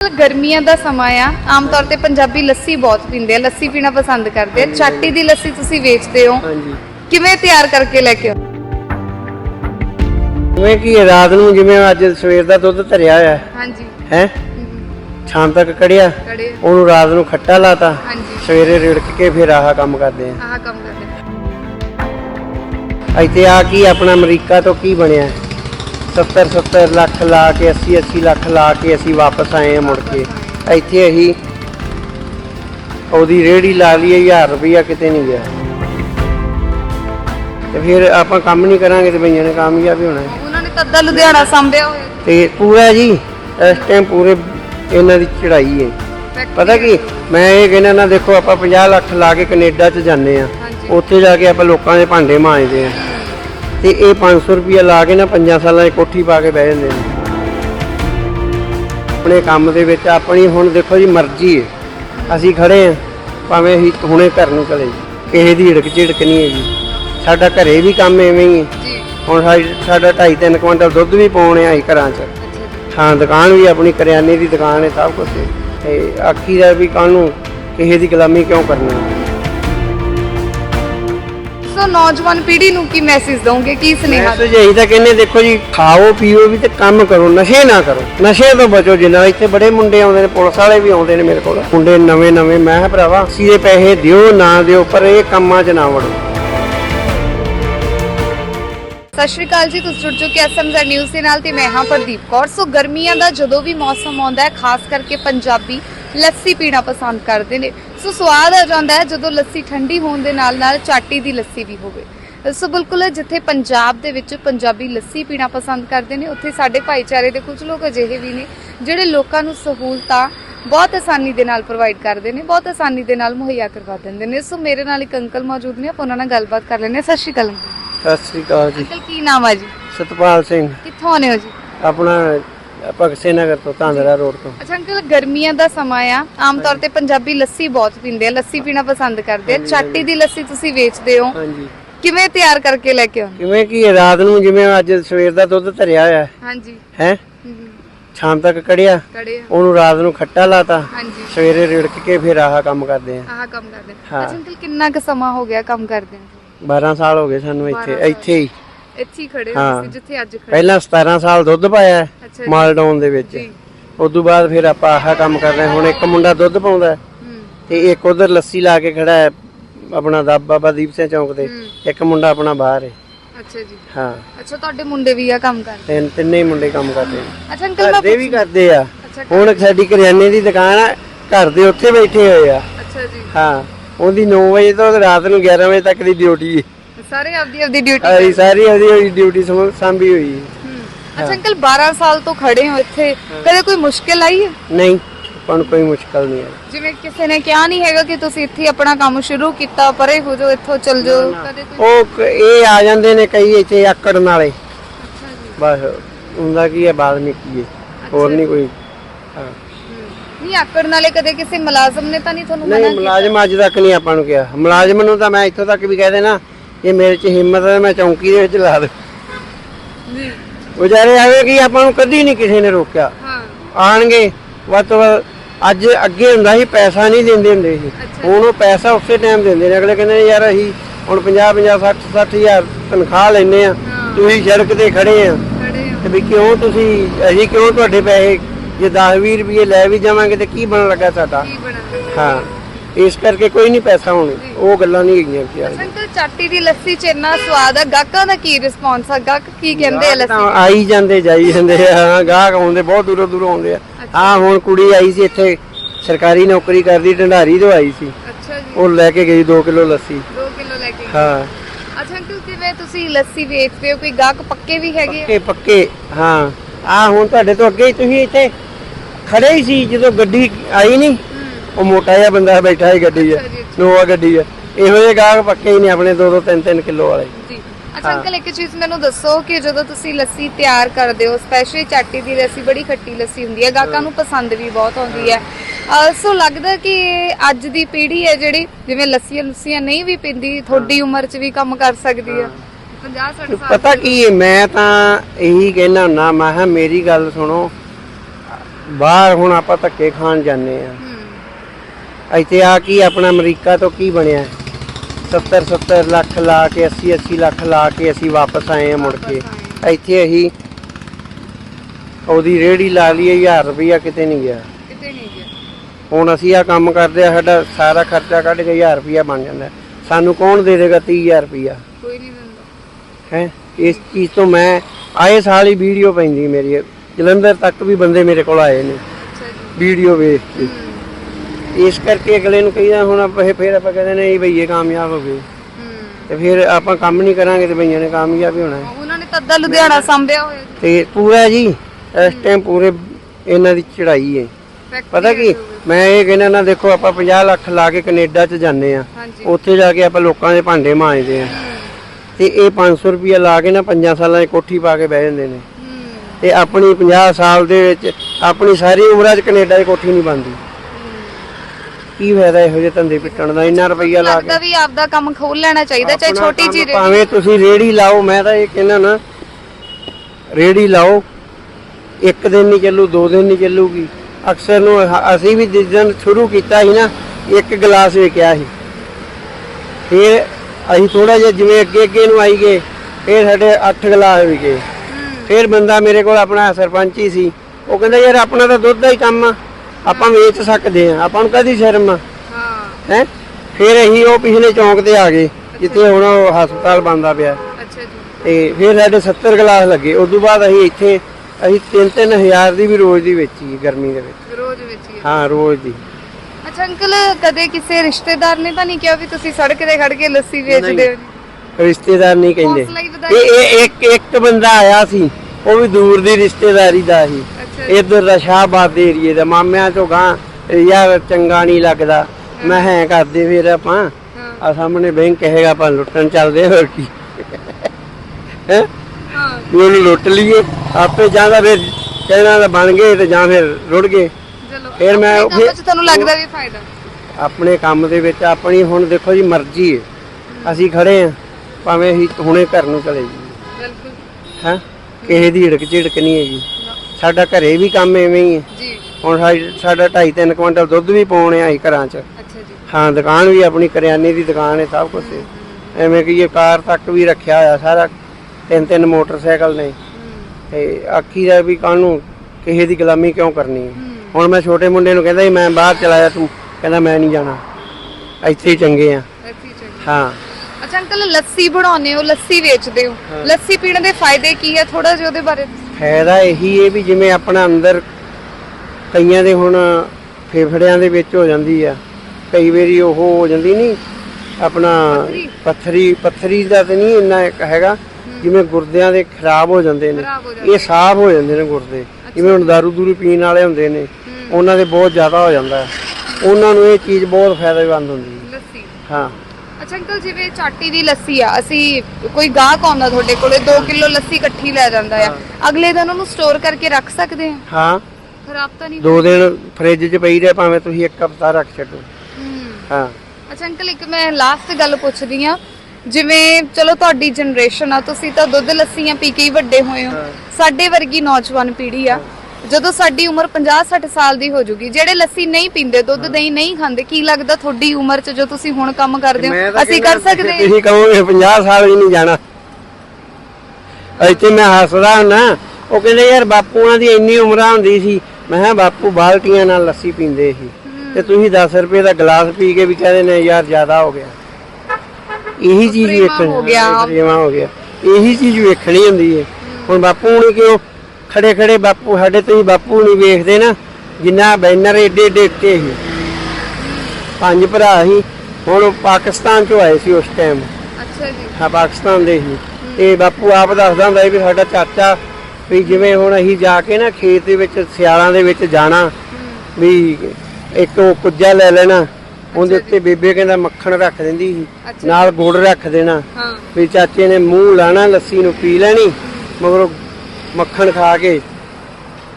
ਗਰਮੀਆਂ ਦਾ ਸਮਾਂ ਆ ਆਮ ਤੌਰ ਤੇ ਪੰਜਾਬੀ ਲੱਸੀ ਬਹੁਤ ਪੀਂਦੇ ਆ ਲੱਸੀ ਪੀਣਾ ਪਸੰਦ ਕਰਦੇ ਆ। ਚਾਟੀ ਦੀ ਲੱਸੀ ਤੁਸੀਂ ਵੇਚਦੇ ਹੋ। ਹਾਂਜੀ। ਕਿਵੇਂ ਤਿਆਰ ਕਰਕੇ ਲੈ ਕੇ ਆਓ ਜਿਵੇਂ ਕਿ ਰਾਤ ਨੂੰ ਜਿਵੇਂ ਅੱਜ ਸਵੇਰ ਦਾ ਦੁੱਧ ਧਰਿਆ ਹੋਇਆ ਹਾਂਜੀ। ਹੈ? ਸ਼ਾਮ ਤੱਕ ਕੜਿਆ ਕੜੇ ਉਹਨੂੰ ਰਾਤ ਨੂੰ ਖੱਟਾ ਲਾਤਾ ਹਾਂਜੀ। ਸਵੇਰੇ ਰਿੜਕ ਕੇ ਫਿਰ ਆਹ ਕੰਮ ਕਰਦੇ ਆਹ ਕੰਮ ਕਰਦੇ ਆ। ਇੱਥੇ ਆ ਕੀ ਆਪਣਾ ਅਮਰੀਕਾ ਤੋਂ ਕੀ ਬਣਿਆ? 70 70 ਲੱਖ ਲਾ ਕੇ 80 80 ਲੱਖ ਲਾ ਕੇ ਅਸੀਂ ਵਾਪਸ ਆਏ ਆ ਮੁੜ ਕੇ। ਇੱਥੇ ਅਸੀਂ ਉਹਦੀ ਰੇੜੀ ਲਾ ਲਈ 1000 ਰੁਪਇਆ ਕਿਤੇ ਨਹੀਂ ਗਿਆ। ਤੇ ਫਿਰ ਆਪਾਂ ਕੰਮ ਨਹੀਂ ਕਰਾਂਗੇ ਤੇ ਬਈਆਂ ਨੇ ਕਾਮਯਾਬ ਹੀ ਹੋਣਾ ਹੈ। ਉਹਨਾਂ ਨੇ ਤਾਂ ਅੱਧਾ ਲੁਧਿਆਣਾ ਸੰਭਿਆ ਹੋਇਆ। ਤੇ ਪੂਰਾ ਜੀ ਇਸ ਟਾਈਮ ਪੂਰੇ ਇਹਨਾਂ ਦੀ ਚੜਾਈ ਹੈ। ਪਤਾ ਕੀ ਮੈਂ ਇਹ ਕਹਿੰਦਾ ਨਾ ਦੇਖੋ ਆਪਾਂ 50 ਲੱਖ ਲਾ ਕੇ ਕੈਨੇਡਾ 'ਚ ਜਾਂਦੇ ਆ ਹਾਂਜੀ। ਉੱਥੇ ਜਾ ਕੇ ਆਪਾਂ ਲੋਕਾਂ ਦੇ ਭਾਂਡੇ ਮਾਂਜਦੇ ਆ ਤੇ ਇਹ 500 ਰੁਪਇਆ ਲਾ ਕੇ ਨਾ 5 ਸਾਲਾਂ ਦੀ ਕੋਠੀ ਪਾ ਕੇ ਬਹਿ ਜਾਂਦੇ ਨੇ। ਆਪਣੇ ਕੰਮ ਦੇ ਵਿੱਚ ਆਪਣੀ ਹੁਣ ਦੇਖੋ ਜੀ ਮਰਜ਼ੀ ਹੈ ਅਸੀਂ ਖੜੇ ਆ ਭਾਵੇਂ ਅਸੀਂ ਹੁਣੇ ਘਰ ਨੂੰ ਚਲੇ ਕਿਸੇ ਦੀ ਹਿੜਕ ਝਿੜਕ ਨਹੀਂ ਹੈ ਜੀ ਸਾਡਾ ਘਰੇ ਵੀ ਕੰਮ ਐਵੇਂ ਹੀ ਹੈ ਹੁਣ ਸਾਡੀ- ਸਾਡਾ 2.5 ਕੁਇੰਟਲ ਦੁੱਧ ਵੀ ਪਾਉਣੇ ਆਈ ਘਰਾਂ 'ਚ। ਹਾਂ ਦੁਕਾਨ ਵੀ ਆਪਣੀ ਕਰਿਆਨੇ ਦੀ ਦੁਕਾਨ ਹੈ ਸਭ ਕੁਝ ਤੇ ਆਖੀ ਦਾ ਵੀ ਕਾਹਨੂੰ ਕਿਸੇ ਦੀ ਗੁਲਾਮੀ ਕਿਉਂ ਕਰਨੀ? ਸੋ ਨੌਜਵਾਨ ਪੀੜ੍ਹੀ ਨੂੰ ਕੀ ਮੈਸੇਜ ਦਵੋਗੇ? ਕੀ ਸੁਨੇਹਾ ਮੈਂ ਸੁਝਾਈ ਤਾਂ ਕਹਿੰਦੇ ਦੇਖੋ ਜੀ ਖਾਓ ਪੀਓ ਵੀ ਤੇ ਕੰਮ ਕਰੋ ਨਸ਼ੇ ਨਾ ਕਰੋ। ਨਸ਼ੇ ਤੋਂ ਬਚੋ ਜਿੰਨਾ। ਇੱਥੇ ਬੜੇ ਮੁੰਡੇ ਆਉਂਦੇ ਨੇ ਪੁਲਿਸ ਵਾਲੇ ਵੀ ਆਉਂਦੇ ਨੇ ਮੇਰੇ ਕੋਲ। ਮੁੰਡੇ ਨਵੇਂ ਨਵੇਂ। ਮੈਂ ਕਿਹਾ ਭਰਾਵਾ ਸੀ ਦੇ ਪੈਸੇ ਦਿਓ ਨਾ ਦਿਓ ਪਰ ਇਹ ਕੰਮਾਂ 'ਚ ਨਾ ਵੜੋ। ਸਤਿ ਸ਼੍ਰੀ ਅਕਾਲ ਜੀ ਤੁਸੀਂ ਜੁੜ ਚੁੱਕੇ ਐਸਐਮਜ਼ੈਡ ਨਿਊਜ਼ ਦੇ ਨਾਲ ਤੇ ਮੈਂ ਹਾਂ ਪ੍ਰਦੀਪ ਕੌਰ। ਸੋ ਗਰਮੀਆਂ ਦਾ ਜਦੋਂ ਵੀ ਮੌਸਮ ਆਉਂਦਾ ਹੈ ਖਾਸ ਕਰਕੇ ਪੰਜਾਬੀ ਲੱਸੀ ਪੀਣਾ ਪਸੰਦ ਕਰਦੇ ਨੇ। ਸੋ ਸਵਾਦ ਆ ਜਾਂਦਾ ਹੈ ਜਦੋਂ ਲੱਸੀ ਠੰਡੀ ਹੋਣ ਦੇ ਨਾਲ ਨਾਲ ਚਾਟੀ ਦੀ ਲੱਸੀ ਵੀ ਹੋਵੇ। ਸੋ ਬਿਲਕੁਲ ਜਿੱਥੇ ਪੰਜਾਬ ਦੇ ਵਿੱਚ ਪੰਜਾਬੀ ਲੱਸੀ ਪੀਣਾ ਪਸੰਦ ਕਰਦੇ ਨੇ ਉੱਥੇ ਸਾਡੇ ਭਾਈਚਾਰੇ ਦੇ ਕੁਝ ਲੋਕ ਅਜਿਹੇ ਵੀ ਨੇ ਜਿਹੜੇ ਲੋਕਾਂ ਨੂੰ ਸਹੂਲਤਾਂ ਬਹੁਤ ਆਸਾਨੀ ਦੇ ਨਾਲ ਪ੍ਰੋਵਾਈਡ ਕਰਦੇ ਨੇ ਬਹੁਤ ਆਸਾਨੀ ਦੇ ਨਾਲ ਮੁਹੱਈਆ ਕਰਵਾ ਦਿੰਦੇ ਨੇ। ਸੋ ਮੇਰੇ ਨਾਲ ਇੱਕ ਅੰਕਲ ਮੌਜੂਦ ਨੇ ਆਪਾਂ ਉਹਨਾਂ ਨਾਲ ਗੱਲਬਾਤ ਕਰ ਹਾਂ। ਸਤਿ ਸ਼੍ਰੀ ਅਕਾਲ ਅੰਕਲ। ਸਤਿ ਸ੍ਰੀ ਅਕਾਲ ਜੀ। ਅੰਕਲ ਕੀ ਨਾਮ ਆ ਜੀ? ਸਤਪਾਲ ਸਿੰਘ। ਕਿੱਥੋਂ ਆਨੇ ਹੋ ਜੀ? ਆਪਣਾ ਭਗਤ ਸਿੰਘ ਨਗਰ ਤੋਂ ਧਾਂਦਰਾ ਰੋਡ ਤੋਂ। ਅੱਛਾ ਅੰਕਲ ਗਰਮੀਆਂ ਦਾ ਸਮਾਂ ਆ। ਆਮ ਤੌਰ ਤੇ ਪੰਜਾਬੀ ਲੱਸੀ ਬਹੁਤ ਪੀਂਦੇ ਆ ਲੱਸੀ ਪੀਣਾ ਪਸੰਦ ਕਰਦੇ ਆ। ਚਾਟੀ ਦੀ ਲੱਸੀ ਤੁਸੀਂ ਵੇਚਦੇ ਹੋ। ਹਾਂਜੀ। ਕਿਵੇਂ ਤਿਆਰ ਕਰਕੇ ਲੈ ਕੇ ਆਉਂਦੇ ਕਿਵੇਂ ਕਿ ਰਾਤ ਨੂੰ ਜਿਵੇਂ ਅੱਜ ਸਵੇਰ ਦਾ ਦੁੱਧ ਧਰਿਆ ਹੋਇਆ। ਹਾਂਜੀ। ਹੈ? ਸ਼ਾਮ ਤੱਕ ਕੜਿਆ। ਉਹਨੂੰ ਰਾਤ ਨੂੰ ਖੱਟਾ ਲਾਤਾ। ਹਾਂਜੀ। ਸਵੇਰੇ ਰਿੜਕ ਕੇ ਫਿਰ ਆਹ ਕੰਮ ਕਰਦੇ ਆ। ਆਹ ਕੰਮ ਕਰਦੇ ਆ। ਅੱਛਾ ਅੰਕਲ ਕਿੰਨਾ ਕੁ ਸਮਾਂ ਹੋ ਗਿਆ ਕੰਮ ਕਰਦੇ ਆ 12 ਸਾਲ ਹੋ ਗਏ ਸਾਨੂੰ ਇੱਥੇ। 12 ਸਾਲ। ਇੱਥੇ ਹੀ। ਇੱਥੇ ਹੀ ਖੜੇ ਹੋ ਹਾਂ। ਤੁਸੀਂ ਜਿੱਥੇ ਅੱਜ ਖੜੇ ਪਹਿਲਾਂ 17 ਸਾਲ ਦੁੱਧ ਪਾਇਆ। ਅੱਛਾ ਜੀ। ਮਾਲਡਾਊਨ ਦੇ ਵਿੱਚ। ਉਸ ਤੋਂ ਬਾਅਦ ਫਿਰ ਆਪਾਂ ਆਹ ਕੰਮ ਕਰ ਰਹੇ। ਹੁਣ ਇੱਕ ਮੁੰਡਾ ਦੁੱਧ ਪਾਉਂਦਾ ਤੇ ਇੱਕ ਉਧਰ ਲੱਸੀ ਲਾ ਕੇ ਖੜਾ ਹੈ ਆਪਣਾ ਦਾ ਬਾਬਾ ਦੀਪ ਸਿੰਘ ਚੌਂਕ ਤੇ। ਇੱਕ ਮੁੰਡਾ ਆਪਣਾ ਬਾਹਰ ਹੈ। ਅੱਛਾ ਜੀ। ਹਾਂ। ਅੱਛਾ ਤੁਹਾਡੇ ਮੁੰਡੇ ਵੀ ਆ ਕੰਮ ਕਰਦੇ ਤਿੰਨ ਤਿੰਨੇ ਹੀ ਮੁੰਡੇ ਕੰਮ ਕਰਦੇ ਅੱਛਾ ਅੰਕਲ ਮੈਂ ਵੀ ਕਰਦੇ ਆ। ਹੁਣ ਸਾਡੀ ਕਰਿਆਨੇ ਦੀ ਦੁਕਾਨ ਆ ਘਰ ਦੇ ਉੱਥੇ ਬੈਠੇ ਹੋਏ ਆ। ਅੱਛਾ ਜੀ। ਹਾਂ। ਉਹਦੀ 9 ਵਜੇ ਤੋਂ ਰਾਤ ਨੂੰ 11 ਵਜੇ ਤੱਕ ਦੀ ਡਿਊਟੀ ਹੈ ਸਾਰੇ ਆਪਦੀ ਆਪਦੀ ਡਿਊਟੀ ਸਾਰੀ ਡਿਊਟੀ ਸਾਂਭੀ ਹੋਈ। ਅੱਛਾ ਅੰਕਲ 12 ਸਾਲ ਤੋਂ ਖੜੇ ਹੋ ਇੱਥੇ ਕਦੇ ਕੋਈ ਮੁਸ਼ਕਿਲ ਆਈ ਹੈ? ਨਹੀਂ ਆਪਾਂ ਨੂੰ ਕੋਈ ਮੁਸ਼ਕਲ ਨਹੀਂ ਹੈ ਜਿਵੇਂ ਕਿਸੇ ਨੇ ਕਿਹਾ ਨਹੀਂ ਹੈਗਾ ਕਿ ਤੁਸੀਂ ਇੱਥੇ ਹੀ ਆਪਣਾ ਕੰਮ ਸ਼ੁਰੂ ਕੀਤਾ ਪਰੇ ਹੋ ਜਾਓ ਇੱਥੋਂ ਚੱਲ ਜਾਓ ਕਦੇ ਕੋਈ ਉਹ ਕ- ਇਹ ਆ ਜਾਂਦੇ ਨੇ ਕਈ ਇੱਥੇ ਆਕੜਨ ਵਾਲੇ ਅੱਛਾ ਜੀ। ਬਸ ਹੁੰਦਾ ਕੀ ਹੈ ਬਾਦ ਨਹੀਂ ਕੀ ਹੈ ਹੋਰ ਨਹੀਂ ਕੋਈ। ਹਾਂ। ਨਹੀਂ ਆਕੜ ਨਾਲੇ ਕਦੇ ਕਿਸੇ ਮੁਲਾਜ਼ਮ ਨੇ ਤਾਂ ਨਹੀਂ ਤੁਹਾਨੂੰ ਮਨਾ ਨਹੀਂ ਕੀਤਾ? ਮੁਲਾਜ਼ਮ ਅੱਜ ਤੱਕ ਨਹੀਂ ਆਪਾਂ ਨੂੰ ਕਿਹਾ। ਮੁਲਾਜ਼ਮ ਨੂੰ ਤਾਂ ਮੈਂ ਇੱਥੋਂ ਤੱਕ ਵੀ ਕਹਿ ਦੇਣਾ ਜੇ ਮੇਰੇ 'ਚ ਹਿੰਮਤ ਹੈ ਮੈਂ ਚੌਂਕੀ ਦੇ ਵਿੱਚ ਲਾ ਦੇ ਜੀ। ਵਿਚਾਰੇ ਆਵੇ ਕਿ ਆਪਾਂ ਨੂੰ ਕਦੀ ਨਹੀਂ ਕਿਸੇ ਨੇ ਰੋਕਿਆ। ਹਾਂ। ਆਣਗੇ ਵੱਧ ਤੋਂ ਵੱਧ ਅੱਜ ਅੱਗੇ ਹੁੰਦਾ ਸੀ ਪੈਸਾ ਨਹੀਂ ਦਿੰਦੇ ਹੁੰਦੇ ਸੀ। ਹੁਣ ਉਹ ਪੈਸਾ ਉਸੇ ਟਾਈਮ ਦਿੰਦੇ ਨੇ। ਅਗਲੇ ਕਹਿੰਦੇ ਯਾਰ ਅਸੀਂ ਹੁਣ 50 50 60 60 ਹਜ਼ਾਰ ਤਨਖਾਹ ਲੈਨੇ ਆ ਤੁਸੀਂ ਸੜਕ ਤੇ ਖੜੇ ਆ ਤੇ ਵੀ ਕਿਉਂ ਤੁਸੀਂ ਅਸੀਂ ਕਿਉਂ ਤੁਹਾਡੇ ਪੈਸੇ ਜੇ 10 20 ਰੁਪਏ ਲੈ ਵੀ ਜਾਵਾਂਗੇ ਤੇ ਕੀ ਬਣ ਲੱਗਾ ਸਾਡਾ? ਹਾਂ। ਇਸ ਕਰਕੇ ਕੋਈ ਨਹੀਂ ਪੈਸਾ ਹੁਣ ਉਹ ਗੱਲਾਂ ਨਹੀਂ ਹੈਗੀਆਂ ਵਿਚਾਰ ਅੰਕਲ ਚਾਟੀ ਦੀ ਲੱਸੀ ਚ ਇੰਨਾ ਸਵਾਦ ਆ ਗਾਹਕਾਂ ਦਾ ਕੀ ਰਿਸਪੌਂਸ ਆ? ਗਾਹਕ ਕੀ ਕਹਿੰਦੇ ਆ ਲੱਸੀ? ਆਈ ਜਾਂਦੇ ਜਾਈ ਜਾਂਦੇ ਆ। ਗਾਹਕ ਆਉਂਦੇ ਬਹੁਤ ਦੂਰੋਂ ਦੂਰੋਂ ਆਉਂਦੇ ਆ। ਹਾਂ ਹੁਣ ਕੁੜੀ ਆਈ ਸੀ ਇੱਥੇ ਸਰਕਾਰੀ ਨੌਕਰੀ ਕਰਦੀ ਢੰਡਾਰੀ ਤੋਂ ਆਈ ਸੀ। ਅੱਛਾ ਜੀ। ਉਹ ਲੈ ਕੇ ਗਈ 2 ਕਿਲੋ ਲੱਸੀ। 2 ਕਿਲੋ ਲੈ ਕੇ ਹਾਂ। ਅੱਛਾ ਅੰਕਲ ਕਿਵੇਂ ਤੁਸੀਂ ਲੱਸੀ ਵੇਚਦੇ ਹੋ? ਕੋਈ ਗਾਹਕ ਪੱਕੇ ਵੀ ਹੈਗੇ ਆ? ਪੱਕੇ ਪੱਕੇ ਹਾਂ। ਆ ਹੁਣ ਤੁਹਾਡੇ ਤੋਂ ਅੱਗੇ ਹੀ ਤੁਸੀਂ ਇੱਥੇ ਖੜੇ ਹੀ ਸੀ ਜਦੋਂ ਗੱਡੀ ਆਈ ਨਹੀਂ। ਉਹ ਮੋਟਾ ਜਿਹਾ ਬੰਦਾ ਬੈਠਾ ਸੀ ਗੱਡੀ 'ਚ ਨੋਵਾ ਗੱਡੀ 'ਚ। ਇਹੋ ਜਿਹੇ ਗਾਹਕ ਪੱਕੇ ਹੀ ਨੇ ਆਪਣੇ 2 2 3 3 ਕਿਲੋ ਵਾਲੇ। ਜੀ। ਅੱਛਾ ਅੰਕਲ ਇੱਕ ਚੀਜ਼ ਮੈਨੂੰ ਦੱਸੋ ਕਿ ਜਦੋਂ ਤੁਸੀਂ ਲੱਸੀ ਤਿਆਰ ਕਰਦੇ ਹੋ ਸਪੈਸ਼ਲੀ ਚਾਟੀ ਦੀ ਲੱਸੀ ਬੜੀ ਖੱਟੀ ਲੱਸੀ ਹੁੰਦੀ ਹੈ ਗਾਹਕਾਂ ਨੂੰ ਪਸੰਦ ਵੀ ਬਹੁਤ ਆਉਂਦੀ ਹੈ। ਸੋ ਲੱਗਦਾ ਕਿ ਅੱਜ ਦੀ ਪੀੜ੍ਹੀ ਹੈ ਜਿਹੜੀ ਜਿਵੇਂ ਲੱਸੀਆਂ ਲੁੱਸੀਆਂ ਨਹੀਂ ਵੀ ਪੀਂਦੀ ਤੁਹਾਡੀ ਉਮਰ 'ਚ ਵੀ ਕੰਮ ਕਰ ਸਕਦੀ ਹੈ। 50 60 ਸਾਲ ਪਤਾ ਕੀ ਹੈ ਮੈਂ ਤਾਂ ਇਹੀ ਕਹਿਣਾ ਹੁੰਨਾ ਮੈਂ ਕਿਹਾ ਮੇਰੀ ਗੱਲ ਸੁਣੋ ਬਾਹਰ ਹੁਣ ਆਪਾਂ ਧੱਕੇ ਖਾਣ ਜਾਂਦੇ ਆ ਹੂੰ। ਇੱਥੇ ਆ ਕੀ ਆਪਣਾ ਅਮਰੀਕਾ ਤੋਂ ਕੀ ਬਣਿਆ? 70 70 ਲੱਖ ਲਾ ਕੇ 80 80 ਲੱਖ ਲਾ ਕੇ ਅਸੀਂ ਵਾਪਸ ਆਏ ਆ ਮੁੜ ਕੇ। ਇੱਥੇ ਅਸੀਂ ਉਹਦੀ ਰੇੜੀ ਲਾ ਲਈ 1000 ਰੁਪਇਆ ਕਿਤੇ ਨਹੀਂ ਗਿਆ। ਕਿਤੇ ਨਹੀਂ ਗਿਆ। ਹੁਣ ਅਸੀਂ ਆ ਕੰਮ ਕਰਦੇ ਆ ਸਾਡਾ ਸਾਰਾ ਖਰਚਾ ਕੱਢ ਕੇ 1000 ਰੁਪਇਆ ਬਣ ਜਾਂਦਾ। ਸਾਨੂੰ ਕੌਣ ਦੇ ਦੇਗਾ 30000 ਰੁਪਇਆ ਕੋਈ ਨਹੀਂ ਦਿੰਦਾ। ਹੈ? ਇਸ ਚੀਜ਼ ਤੋਂ ਮੈਂ ਆਏ ਸਾਲ ਹੀ ਵੀਡੀਓ ਪੈਂਦੀ ਮੇਰੀ। ਜਲੰਧਰ ਤੱਕ ਵੀ ਬੰਦੇ ਮੇਰੇ ਕੋਲ ਆਏ ਨੇ। ਵੀਡੀਓ ਵੇਖ ਕੇ। ਇਸ ਕਰਕੇ ਅਗਲੇ ਨੂੰ ਕਹੀਦਾ ਹੁਣ ਆਪਾਂ ਇਹ ਫੇਰ ਆਪਾਂ ਕਹਿੰਦੇ ਨੇ ਇਹ ਭਈਏ ਕਾਮਯਾਬ ਹੋ ਗਏ ਤੇ ਫਿਰ ਆਪਾਂ ਕੰਮ ਨਹੀਂ ਕਰਾਂਗੇ ਤੇ ਭਈਆਂ ਨੇ ਕਾਮਯਾਬ ਹੀ ਹੋਣਾ ਹੈ। ਉਹਨਾਂ ਨੇ ਤੱਦਾ ਲੁਧਿਆਣਾ ਸੰਭਿਆ ਹੋਇਆ। ਜੀ ਤੇ ਪੂਰਾ ਜੀ ਇਸ ਟਾਈਮ ਪੂਰੇ ਇਹਨਾਂ ਦੀ ਚੜਾਈ ਹੈ। ਪਤਾ ਕੀ? ਮੈਂ ਇਹ ਕਹਿੰਦਾ ਨਾ ਦੇਖੋ ਆਪਾਂ 50 ਲੱਖ ਲਾ ਕੇ ਕੈਨੇਡਾ ਚ ਜਾਂਦੇ ਆ ਹਾਂਜੀ। ਉੱਥੇ ਜਾ ਕੇ ਆਪਾਂ ਲੋਕਾਂ ਦੇ ਭਾਂਡੇ ਮਾਂਜਦੇ ਆ ਤੇ ਇਹ 500 ਰੁਪਇਆ ਲਾ ਕੇ ਨਾ 5 ਸਾਲਾਂ ਦੀ ਕੋਠੀ ਪਾ ਕੇ ਬਹਿ ਜਾਂਦੇ ਨੇ। ਹੂੰ। ਤੇ ਆਪਣੀ 50 ਸਾਲ ਦੇ ਵਿੱਚ ਆਪਣੀ ਸਾਰੀ ਉਮਰਾਂ 'ਚ ਕੈਨੇਡਾ ਦੀ ਕੋਠੀ ਨਹੀਂ ਬਣਦੀ। ਕੀ ਫਾਇਦਾ ਇਹੋ ਜਿਹੇ ਧੰਦੇ ਪਿੱਟਣ ਦਾ? ਇੰਨਾ ਰੁਪਈਆ ਲਾ ਕੇ ਲੱਗਦਾ ਵੀ ਆਪਦਾ ਕੰਮ ਖੋਲ ਲੈਣਾ ਚਾਹੀਦਾ ਚਾਹੇ ਆਪਣਾ ਛੋਟੀ ਕੰਮ ਜਿਹੀ ਭਾਵੇਂ ਤੁਸੀਂ ਰੇੜੀ ਲਾਓ ਮੈਂ ਤਾਂ ਇਹ ਕਹਿੰਦਾ ਨਾ ਰੇੜੀ ਲਾਓ ਇੱਕ ਦਿਨ ਨਹੀਂ ਚੱਲੂ ਦੋ ਦਿਨ ਨਹੀਂ ਚੱਲੂਗੀ। ਅਕਸਰ ਨੂੰ ਅਸੀਂ ਵੀ ਜਿਸ ਦਿਨ ਸ਼ੁਰੂ ਕੀਤਾ ਸੀ ਨਾ ਇੱਕ ਗਲਾਸ ਵੇਚਿਆ ਸੀ। ਫਿਰ ਅਸੀਂ ਥੋੜਾ ਜਿਹਾ ਜਿਵੇਂ ਅੱਗੇ ਅੱਗੇ ਨੂੰ ਆਈ ਗਏ ਫਿਰ ਸਾਡੇ 8 ਗਲਾਸ ਵੀ ਗਏ ਫਿਰ ਬੰਦਾ ਮੇਰੇ ਕੋਲ ਆਪਣਾ ਸਰਪੰਚ ਹੀ ਸੀ। ਉਹ ਕਹਿੰਦਾ ਯਾਰ ਆਪਣਾ ਤਾਂ ਦੁੱਧ ਦਾ ਹੀ ਕੰਮ ਆ। ਆਪਾਂ ਵੇਚ ਸਕਦੇ ਆ ਆਪਾਂ ਨੂੰ ਕਦੀ ਸ਼ਰਮ ਆ? ਹਾਂ। ਹੈ? ਫਿਰ ਅਸੀਂ ਉਹ ਪਿਛਲੇ ਚੌਂਕ ਤੇ ਆ ਗਏ ਜਿੱਥੇ ਹੁਣ ਉਹ ਹਸਪਤਾਲ ਬਣਦਾ ਪਿਆ। ਅੱਛਾ ਜੀ। ਤੇ ਫਿਰ ਸਾਡੇ 70 ਗਲਾਸ ਲੱਗੇ ਉਸ ਤੋਂ ਬਾਅਦ ਅਸੀਂ ਇੱਥੇ ਅਸੀਂ 3-3000 ਦੀ ਵੀ ਰੋਜ਼ ਦੀ ਵੇਚੀ ਗਰਮੀ ਦੇ ਵਿੱਚ। ਰੋਜ਼ ਵੇਚੀਏ ਹਾਂ। ਰੋਜ਼ ਦੀ। ਅੱਛਾ ਅੰਕਲ ਕਦੇ ਕਿਸੇ ਰਿਸ਼ਤੇਦਾਰ ਨੇ ਤਾਂ ਨਹੀਂ ਕਿਹਾ ਵੀ ਤੁਸੀਂ ਸੜਕ ਤੇ ਖੜ ਕੇ ਲੱਸੀ ਵੇਚਦੇ ਹੋ? ਰਿਸ਼ਤੇਦਾਰ ਨਹੀਂ ਕਹਿੰਦੇ। ਇਹ ਇੱਕ ਇੱਕ ਬੰਦਾ ਆਇਆ ਸੀ ਉਹ ਵੀ ਦੂਰ ਦੀ ਰਿਸ਼ਤੇਦਾਰੀ ਦਾ ਸੀ। ਇਧਰ ਦਾ ਸ਼ਾਹਬਾਦ ਏਰੀਏ ਦਾ ਮਾਮਿਆਂ ਚੋਂ ਗਾਂ ਯਾਰ ਚੰਗਾ ਨਹੀਂ ਲੱਗਦਾ। ਮੈਂ ਹੈ ਕਰਦੇ ਫਿਰ ਆਪਾਂ। ਹਾਂ। ਆ ਸਾਹਮਣੇ ਬੈਂਕ ਹੈਗਾ ਆਪਾਂ ਲੁੱਟਣ ਚੱਲਦੇ ਹੋਰ ਕੀ। ਹੈ? ਹਾਂ। ਉਹਨੂੰ ਲੁੱਟ ਲਈਏ। ਆਪੇ ਜਾਂਦਾ ਫਿਰ ਕਹਿਣਾ ਤਾਂ ਬਣ ਗਏ ਤੇ ਜਾਂ ਫਿਰ ਰੁੜ ਗਏ। ਫਿਰ ਮੈਂ 'ਚ ਤੁਹਾਨੂੰ ਲੱਗਦਾ ਵੀ ਫਾਇਦਾ। ਆਪਣੇ ਕੰਮ ਦੇ ਵਿੱਚ ਆਪਣੀ ਹੁਣ ਦੇਖੋ ਜੀ ਮਰਜ਼ੀ ਹੈ। ਅਸੀਂ ਖੜੇ ਆ ਭਾਵੇਂ ਅਸੀਂ ਹੁਣੇ ਘਰ ਨੂੰ ਚਲੇ ਜੀ ਬਿਲਕੁਲ। ਹੈ? ਕਿਸੇ ਦੀ ਝਿੜਕ ਝਿੜਕ ਨਹੀਂ ਹੈਗੀ ਸਾਡਾ ਘਰੇ ਵੀ ਕੰਮ ਐਵੇਂ ਹੀ ਹੈ। ਜੀ। ਹੁਣ ਸਾਡੀ- ਸਾਡਾ 2.5 3 ਕੁਇੰਟਲ ਦੁੱਧ ਵੀ ਪਾਉਣੇ ਆ ਅਸੀਂ ਘਰਾਂ 'ਚ। ਅੱਛਾ ਜੀ। ਹਾਂ ਦੁਕਾਨ ਵੀ ਆਪਣੀ ਕਰਿਆਨੇ ਦੀ ਦੁਕਾਨ ਹੈ ਸਭ ਕੁਝ ਐਵੇਂ ਕਿ ਇਹ ਕਾਰ ਤੱਕ ਵੀ ਰੱਖਿਆ ਹੋਇਆ ਸਾਰਾ ਤਿੰਨ ਤਿੰਨ ਮੋਟਰਸਾਈਕਲ ਨੇ। ਤੇ ਆਖੀ ਦਾ ਵੀ ਕਾਹਨੂੰ ਕਿਸੇ ਦੀ ਗੁਲਾਮੀ ਕਿਉਂ ਕਰਨੀ ਹੈ? ਹੁਣ ਮੈਂ ਛੋਟੇ ਮੁੰਡੇ ਨੂੰ ਕਹਿੰਦਾ ਸੀ ਮੈਂ ਬਾਹਰ ਚਲਾ ਜਾ ਤੂੰ ਕਹਿੰਦਾ ਮੈਂ ਨਹੀਂ ਜਾਣਾ। ਇੱਥੇ ਹੀ ਚੰਗੇ ਆ। ਅੱਛੀ ਚੰਗੀ। ਹਾਂ। ਅੱਛਾ ਅੰਕਲ ਲੱਸੀ ਬਣਾਉਂਦੇ ਹੋ ਲੱਸੀ ਵੇਚਦੇ ਹੋ। ਲੱਸੀ ਪੀਣ ਦੇ ਫਾਇਦੇ ਕੀ ਹੈ ਥੋੜਾ ਜਿਹਾ ਉਹਦੇ ਬਾਰੇ ਫਾਇਦਾ ਇਹੀ ਹੈ ਵੀ ਜਿਵੇਂ ਆਪਣਾ ਅੰਦਰ ਕਈਆਂ ਦੇ ਹੁਣ ਫੇਫੜਿਆਂ ਦੇ ਵਿੱਚ ਹੋ ਜਾਂਦੀ ਆ। ਕਈ ਵਾਰੀ ਉਹ ਹੋ ਜਾਂਦੀ ਨਹੀਂ ਆਪਣਾ ਪੱਥਰੀ? ਪੱਥਰੀ ਦਾ ਤੇ ਨਹੀਂ ਇੰਨਾ ਇੱਕ ਹੈਗਾ ਜਿਵੇਂ ਗੁਰਦਿਆਂ ਦੇ ਖਰਾਬ ਹੋ ਜਾਂਦੇ ਨੇ। ਇਹ ਸਾਫ਼ ਹੋ ਜਾਂਦੇ ਨੇ ਗੁਰਦੇ। ਜਿਵੇਂ ਹੁਣ ਦਾਰੂ ਦੂਰੂ ਪੀਣ ਵਾਲੇ ਹੁੰਦੇ ਨੇ ਉਹਨਾਂ ਦੇ ਬਹੁਤ ਜ਼ਿਆਦਾ ਹੋ ਜਾਂਦਾ। ਉਹਨਾਂ ਨੂੰ ਇਹ ਚੀਜ਼ ਬਹੁਤ ਫਾਇਦੇਮੰਦ ਹੁੰਦੀ। ਹੈ ਲੱਸੀ। ਹਾਂ। ਅੱਛਾ ਅੰਕਲ ਜਿਵੇਂ ਚਾਟੀ ਦੀ ਲੱਸੀ ਆ ਅਸੀਂ ਕੋਈ ਗਾਹਕ ਆਉਂਦਾ ਤੁਹਾਡੇ ਕੋਲੇ 2 ਕਿਲੋ ਲੱਸੀ ਇਕੱਠੀ ਲੈ ਜਾਂਦਾ ਆ। ਅਗਲੇ ਦਿਨ ਉਹਨੂੰ ਸਟੋਰ ਕਰਕੇ ਰੱਖ ਸਕਦੇ ਆ? ਹਾਂ। ਖਰਾਬ ਤਾਂ ਨਹੀਂ ਦੋ ਦਿਨ ਫ੍ਰਿਜ 'ਚ ਪਈ ਰਹੇ ਭਾਵੇਂ ਤੁਸੀਂ ਇੱਕ ਹਫ਼ਤਾ ਰੱਖ ਛੱਡੋ। ਹੂੰ। ਅੱਛਾ ਅੰਕਲ ਇੱਕ ਮੈਂ ਲਾਸਟ ਗੱਲ ਪੁੱਛਦੀ ਆ। ਜਿਵੇਂ ਚਲੋ ਤੁਹਾਡੀ ਜਨਰੇਸ਼ਨ ਆ ਤੁਸੀਂ ਤਾਂ ਦੁੱਧ ਲੱਸੀਆਂ ਪੀ ਕੇ ਹੀ ਵੱਡੇ ਹੋਏ ਹੋ। ਸਾਡੇ ਵਰਗੀ ਨੌਜਵਾਨ ਪੀੜ੍ਹੀ ਆ। ਜਦੋਂ ਸਾਡੀ ਉਮਰ 50 60 ਸਾਲ ਦੀ ਹੋ ਜੂਗੀ ਜਿਹੜੇ ਲੱਸੀ ਨਹੀਂ ਪੀਂਦੇ ਦੁੱਧ ਦਹੀਂ ਨਹੀਂ ਖਾਂਦੇ ਕੀ ਲੱਗਦਾ ਤੁਹਾਡੀ ਉਮਰ 'ਚ ਜੋ ਤੁਸੀਂ ਹੁਣ ਕੰਮ ਕਰਦੇ ਮੈਂ ਹੋ ਤਾਂ ਅਸੀਂ ਕਰ ਕਹਿੰਦਾ ਸਕਦੇ ਹਾਂ? ਤੁਸੀਂ ਕਹੋਗੇ 50 ਸਾਲ ਵੀ ਨਹੀਂ ਜਾਣਾ। ਇੱਥੇ ਮੈਂ ਹੱਸਦਾ ਹੁੰਨਾ ਉਹ ਕਹਿੰਦੇ ਯਾਰ ਬਾਪੂਆਂ ਦੀ ਇੰਨੀ ਉਮਰਾਂ ਹੁੰਦੀ ਸੀ। ਮੈਂ ਕਿਹਾ ਬਾਪੂ ਬਾਲਟੀਆਂ ਨਾਲ ਲੱਸੀ ਪੀਂਦੇ ਸੀ। ਤੇ ਤੁਸੀਂ 10 ਰੁਪਏ ਦਾ ਗਲਾਸ ਪੀ ਕੇ ਵੀ ਕਹਿੰਦੇ ਨੇ ਯਾਰ ਜ਼ਿਆਦਾ ਹੋ ਗਿਆ। ਇਹੀ ਚੀਜ਼ ਵੇਖਣੀ ਹੋ ਗਿਆ। ਪ੍ਰੇਮਾ ਹੋ ਗਿਆ। ਇਹੀ ਚੀਜ਼ ਵੇਖਣੀ ਹੁੰਦੀ ਹੈ। ਹੁਣ ਬਾਪੂ ਹੁਣੀ ਕਿਉਂ ਖੜੇ ਖੜੇ ਬਾਪੂ ਸਾਡੇ ਤੁਸੀਂ ਬਾਪੂ ਨਹੀਂ ਵੇਖਦੇ ਨਾ ਜਿੰਨਾ ਬੈਨਰ ਏਡੇ ਏਡੇ ਉੱਤੇ ਸੀ। ਪੰਜ ਭਰਾ ਸੀ ਹੁਣ ਪਾਕਿਸਤਾਨ ਚੋਂ ਆਏ ਸੀ ਉਸ ਟਾਈਮ ਅੱਛਾ ਜੀ। ਹਾਂ ਪਾਕਿਸਤਾਨ ਦੇ ਸੀ। ਤੇ ਬਾਪੂ ਆਪ ਦੱਸਦਾ ਹੁੰਦਾ ਸੀ ਵੀ ਸਾਡਾ ਚਾਚਾ ਵੀ ਜਿਵੇਂ ਹੁਣ ਅਸੀਂ ਜਾ ਕੇ ਨਾ ਖੇਤ ਦੇ ਵਿੱਚ ਸਿਆਲਾਂ ਦੇ ਵਿੱਚ ਜਾਣਾ ਵੀ ਇੱਕ ਉਹ ਕੁੱਜਾ ਲੈ ਲੈਣਾ ਉਹਦੇ ਉੱਤੇ ਬੇਬੇ ਕਹਿੰਦਾ ਮੱਖਣ ਰੱਖ ਦਿੰਦੀ ਸੀ। ਨਾਲ ਗੁੜ ਰੱਖ ਦੇਣਾ। ਵੀ ਚਾਚੇ ਨੇ ਮੂੰਹ ਲਾਣਾ ਲੱਸੀ ਨੂੰ ਪੀ ਲੈਣੀ ਮਗਰੋਂ ਮੱਖਣ ਖਾ ਕੇ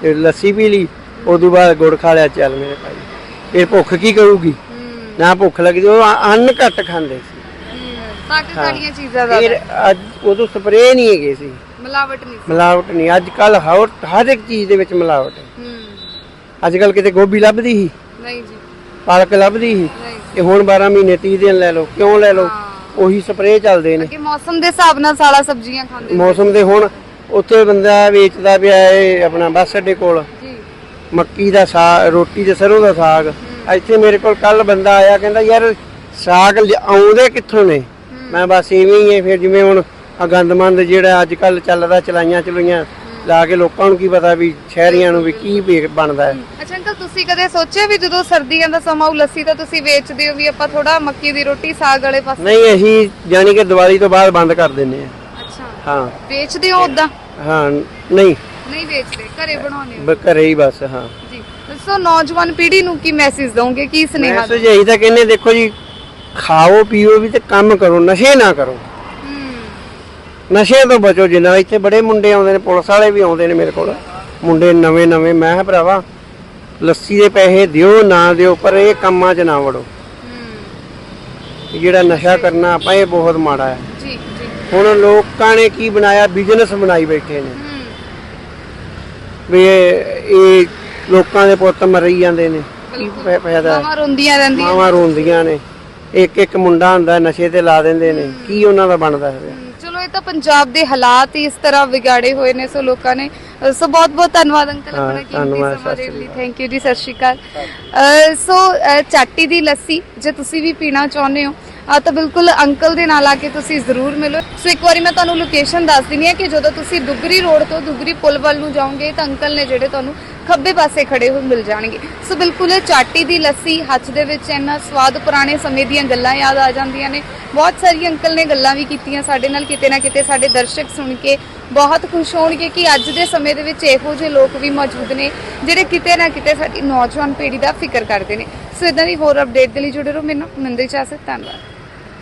ਤੇ ਲੱਸੀ ਪੀ ਲਈ ਉਦੋਂ ਬਾਅਦ ਗੁੜ ਖਾ ਲਿਆ ਚੱਲ ਮੇਰੇ ਭਾਈ। ਇਹ ਭੁੱਖ ਕੀ ਕਰੂਗੀ? ਨਾ ਭੁੱਖ ਲੱਗਦੀ ਉਹ ਅੰਨ ਘੱਟ ਖਾਂਦੇ ਸੀ। ਤਾਕਤ ਵਾਲੀਆਂ ਚੀਜ਼ਾਂ ਦਾ ਫਿਰ ਅੱਜ ਉਦੋਂ ਸਪਰੇਅ ਨਹੀਂ ਹੈਗੇ ਸੀ। ਮਿਲਾਵਟ ਨਹੀਂ ਮਿਲਾਵਟ ਨਹੀਂ। ਅੱਜ ਕੱਲ ਹਰ ਹਰ ਇੱਕ ਚੀਜ਼ ਦੇ ਵਿੱਚ ਮਿਲਾਵਟ ਹੈ। ਅੱਜ ਕੱਲ ਕਿਤੇ ਗੋਭੀ ਲੱਭਦੀ ਸੀ? ਨਹੀਂ ਜੀ। ਪਾਲਕ ਲੱਭਦੀ ਸੀ? ਤੇ ਹੁਣ 12 ਮਹੀਨੇ 30 ਦਿਨ ਲੈ ਲਓ ਕਿਉਂ ਲੈ ਲਓ? ਹਾਂ। ਉਹੀ ਸਪਰੇਅ ਚੱਲਦੇ ਨੇ। ਕਿ ਮੌਸਮ ਦੇ ਹਿਸਾਬ ਨਾਲ ਸਾਲਾ ਸਬਜ਼ੀਆਂ ਖਾਂਦੇ ਮੌਸਮ ਦੇ ਹੁਣ ਉੱਥੇ ਬੰਦਾ ਵੇਚਦਾ ਪਿਆ ਇਹ ਆਪਣਾ ਬੱਸ ਅੱਡੇ ਕੋਲ। ਜੀ। ਮੱਕੀ ਦਾ ਸਾਗ ਰੋਟੀ ਤੇ ਸਰੋਂ ਦਾ ਸਾਗ। ਇੱਥੇ ਮੇਰੇ ਕੋਲ ਕੱਲ ਬੰਦਾ ਆਇਆ ਕਹਿੰਦਾ ਯਾਰ ਸਾਗ ਆਉਂਦੇ ਕਿੱਥੋਂ ਨੇ? ਮੈਂ ਬਸ ਐਵੇਂ ਹੀ ਫਿਰ ਜਿਵੇਂ ਹੁਣ ਆ ਗੰਦਮੰਦ ਜਿਹੜਾ ਅੱਜ ਕੱਲ ਚੱਲਦਾ ਚਲਾਈਆਂ ਚਲੂਈਆਂ ਲਾ ਕੇ ਲੋਕਾਂ ਨੂੰ ਕੀ ਪਤਾ ਵੀ ਸ਼ਹਿਰੀਆਂ ਨੂੰ ਵੀ ਕੀ ਬਣਦਾ ਹੈ ਅੱਛਾ ਅੰਕਲ ਤੁਸੀਂ ਕਦੇ ਸੋਚਿਆ ਵੀ ਜਦੋਂ ਸਰਦੀਆਂ ਦਾ ਸਮਾਂ ਉਹ ਲੱਸੀ ਤਾਂ ਤੁਸੀਂ ਵੇਚਦੇ ਹੋ ਵੀ ਆਪਾਂ ਥੋੜਾ ਮੱਕੀ ਦੀ ਰੋਟੀ ਸਾਗ ਵਾਲੇ ਪਾਸੇ? ਨਹੀਂ ਅਸੀਂ ਜਾਣੀ ਕਿ ਦੀਵਾਲੀ ਤੋਂ ਬਾਅਦ ਬੰਦ ਕਰ ਦਿੰਨੇ ਆ ਅੱਛਾ। ਹਾਂ। ਵੇਚਦੇ ਹੋ ਉਦਾਂ ਹਾਂ ਨਹੀਂ। ਨਹੀਂ ਵੇਚਦੇ ਘਰੇ ਬਣਾਉਂਦੇ ਹੋ? ਬ- ਘਰੇ ਹੀ ਬਸ ਹਾਂ। ਜੀ। ਸੋ ਨੌਜਵਾਨ ਪੀੜ੍ਹੀ ਨੂੰ ਕੀ ਮੈਸੇਜ ਦੋਗੇ ਕੀ ਸੁਨੇਹਾ ਮੈਸੇਜ ਇਹੀ ਤਾਂ ਕਹਿੰਦੇ ਦੇਖੋ ਜੀ ਖਾਓ ਪੀਓ ਵੀ ਤੇ ਕੰਮ ਕਰੋ ਨਸ਼ੇ ਨਾ ਕਰੋ। ਹੂੰ। ਨਸ਼ੇ ਤੋਂ ਬਚੋ ਜਿੰਨਾ ਇੱਥੇ ਬੜੇ ਮੁੰਡੇ ਆਉਂਦੇ ਨੇ ਪੁਲਿਸ ਵਾਲੇ ਵੀ ਆਉਂਦੇ ਨੇ ਮੇਰੇ ਕੋਲ। ਮੁੰਡੇ ਨਵੇਂ ਨਵੇਂ ਮੈਂ ਕਿਹਾ ਭਰਾਵਾ ਲੱਸੀ ਦੇ ਪੈਸੇ ਦਿਓ ਨਾ ਦਿਓ ਪਰ ਇਹ ਕੰਮਾਂ 'ਚ ਨਾ ਵੜੋ। ਹੂੰ। ਜਿਹੜਾ ਨਸ਼ਾ ਕਰਨਾ ਆਪਾਂ ਇਹ ਬਹੁਤ ਮਾੜਾ ਹੈ। ਹੁਣ ਲੋਕਾਂ ਨੇ ਕੀ ਬਣਾਇਆ? ਬਿਜ਼ਨਸ ਬਣਾਈ ਬੈਠੇ ਨੇ। ਵੀ ਇਹ ਇਹ ਲੋਕਾਂ ਦੇ ਪੁੱਤ ਮਰੀ ਜਾਂਦੇ ਨੇ। ਕੀ ਫਾ- ਫਾਇਦਾ ਮਾਵਾਂ ਰੋਂਦੀਆਂ ਰਹਿੰਦੀਆਂ ਮਾਵਾਂ ਰੋਂਦੀਆਂ ਨੇ। ਇੱਕ ਇੱਕ ਮੁੰਡਾ ਹੁੰਦਾ ਨਸ਼ੇ ਤੇ ਲਾ ਦਿੰਦੇ ਨੇ। ਕੀ ਉਹਨਾਂ ਦਾ ਬਣਦਾ ਹੈ? ਹਮ, ਚਲੋ ਇਹ ਤਾਂ ਪੰਜਾਬ ਦੇ ਹਾਲਾਤ ਹੀ ਇਸ ਤਰ੍ਹਾਂ ਵਿਗਾੜੇ ਹੋਏ ਨੇ ਸੋ ਲੋਕਾਂ ਨੇ ਅ, ਸੋ ਬਹੁਤ ਬਹੁਤ ਧੰਨਵਾਦ ਅੰਕਲ ਹਾਂ, ਆਪਣਾ ਕੀਮਤੀ ਧੰਨਵਾਦ, ਸਮਾਂ ਦੇਣ ਲਈ। ਥੈਂਕ ਯੂ ਜੀ ਸਤਿ ਸ਼੍ਰੀ ਅਕਾਲ। ਅ, ਸੋ ਅ, ਚਾਟੀ ਦੀ ਲੱਸੀ ਜੇ ਤੁਸੀਂ ਵੀ ਪੀਣਾ ਚਾਹੁੰਦੇ ਹੋ ਆ ਤਾਂ ਬਿਲਕੁਲ ਅੰਕਲ ਦੇ ਨਾਲ ਆ ਕੇ ਤੁਸੀਂ ਜ਼ਰੂਰ ਮਿਲੋ। ਸੋ ਇੱਕ ਵਾਰੀ ਮੈਂ ਤੁਹਾਨੂੰ ਲੋਕੇਸ਼ਨ ਦੱਸ ਦਿੰਦੀ ਹਾਂ ਕਿ ਜਦੋਂ ਤੁਸੀਂ ਦੁਗਰੀ ਰੋਡ ਤੋਂ ਦੁਗਰੀ ਪੁਲ ਵੱਲ ਨੂੰ ਜਾਓਗੇ, ਤਾਂ ਅੰਕਲ ਨੇ ਜਿਹੜੇ ਤੁਹਾਨੂੰ ਖੱਬੇ ਪਾਸੇ ਖੜੇ ਹੋਏ ਮਿਲ ਜਾਣਗੇ। ਸੋ ਬਿਲਕੁਲ ਚਾਟੀ ਦੀ ਲੱਸੀ, ਹੱਥ ਦੇ ਵਿੱਚ ਇੰਨਾ ਸਵਾਦ ਪੁਰਾਣੇ ਸਮੇਂ ਦੀਆਂ ਗੱਲਾਂ ਯਾਦ ਆ ਜਾਂਦੀਆਂ ਨੇ। ਬਹੁਤ ਸਾਰੀ ਅੰਕਲ ਨੇ ਗੱਲਾਂ ਵੀ ਕੀਤੀਆਂ ਸਾਡੇ ਨਾਲ, ਕਿਤੇ ਨਾ ਕਿਤੇ ਸਾਡੇ ਦਰਸ਼ਕ ਸੁਣ ਕੇ ਬਹੁਤ ਖੁਸ਼ ਹੋਣਗੇ ਕਿ ਅੱਜ ਦੇ ਸਮੇਂ ਦੇ ਵਿੱਚ ਇਹੋ ਜਿਹੇ ਲੋਕ ਵੀ ਮੌਜੂਦ ਨੇ, ਜਿਹੜੇ ਕਿਤੇ ਨਾ ਕਿਤੇ ਸਾਡੀ ਨੌਜਵਾਨ ਪੀੜ੍ਹੀ ਦਾ ਫਿਕਰ ਕਰਦੇ ਨੇ। ਸੋ ਇਦਾਂ ਦੀ ਹੋਰ ਅਪਡੇਟ ਦੇ ਲਈ ਜੁੜੇ ਰਹੋ। ਮੈਨੂੰ ਮਿੰਦੇ ਚਾਹਤ ਧੰਨਵਾਦ।